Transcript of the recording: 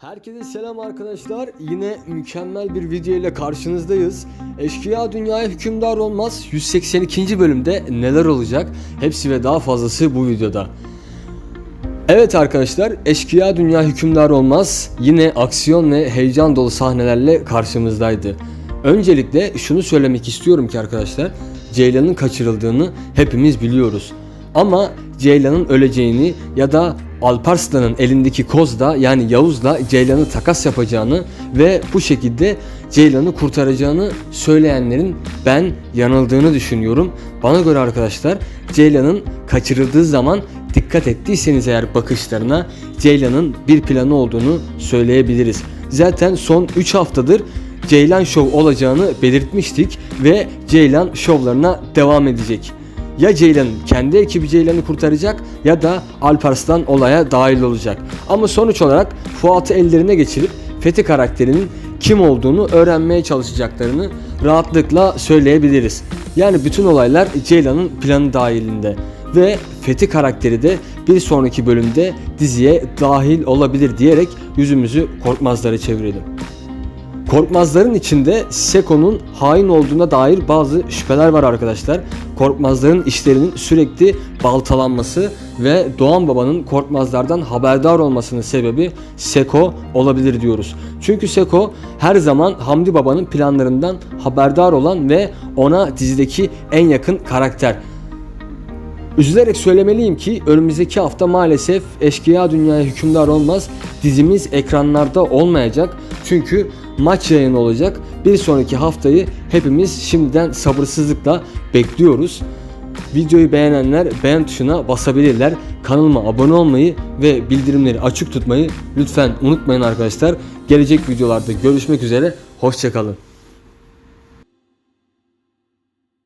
Herkese selam arkadaşlar. Yine mükemmel bir video ile karşınızdayız. Eşkıya Dünyaya Hükümdar Olmaz 182. bölümde neler olacak? Hepsi ve daha fazlası bu videoda. Evet arkadaşlar, Eşkıya Dünya Hükümdar Olmaz yine aksiyon ve heyecan dolu sahnelerle karşımızdaydı. Öncelikle şunu söylemek istiyorum ki arkadaşlar, Ceylan'ın kaçırıldığını hepimiz biliyoruz. Ama Ceylan'ın öleceğini ya da Alparslan'ın elindeki kozda yani Yavuz'la Ceylan'ı takas yapacağını ve bu şekilde Ceylan'ı kurtaracağını söyleyenlerin ben yanıldığını düşünüyorum. Bana göre arkadaşlar Ceylan'ın kaçırıldığı zaman dikkat ettiyseniz eğer bakışlarına Ceylan'ın bir planı olduğunu söyleyebiliriz. Zaten son 3 haftadır Ceylan Show olacağını belirtmiştik ve Ceylan şovlarına devam edecek. Ya Ceylan kendi ekibi Ceylan'ı kurtaracak ya da Alparslan olaya dahil olacak. Ama sonuç olarak Fuat'ı ellerine geçirip Fethi karakterinin kim olduğunu öğrenmeye çalışacaklarını rahatlıkla söyleyebiliriz. Yani bütün olaylar Ceylan'ın planı dahilinde ve Fethi karakteri de bir sonraki bölümde diziye dahil olabilir diyerek yüzümüzü korkmazlara çevirelim. Korkmazların içinde Seko'nun hain olduğuna dair bazı şüpheler var arkadaşlar. Korkmazların işlerinin sürekli baltalanması ve Doğan Baba'nın Korkmazlardan haberdar olmasının sebebi Seko olabilir diyoruz. Çünkü Seko her zaman Hamdi Baba'nın planlarından haberdar olan ve ona dizideki en yakın karakter. Üzülerek söylemeliyim ki önümüzdeki hafta maalesef Eşkıya Dünyaya Hükümdar Olmaz dizimiz ekranlarda olmayacak. Çünkü maç yayını olacak. Bir sonraki haftayı hepimiz şimdiden sabırsızlıkla bekliyoruz. Videoyu beğenenler beğen tuşuna basabilirler. Kanalıma abone olmayı ve bildirimleri açık tutmayı lütfen unutmayın arkadaşlar. Gelecek videolarda görüşmek üzere. Hoşçakalın.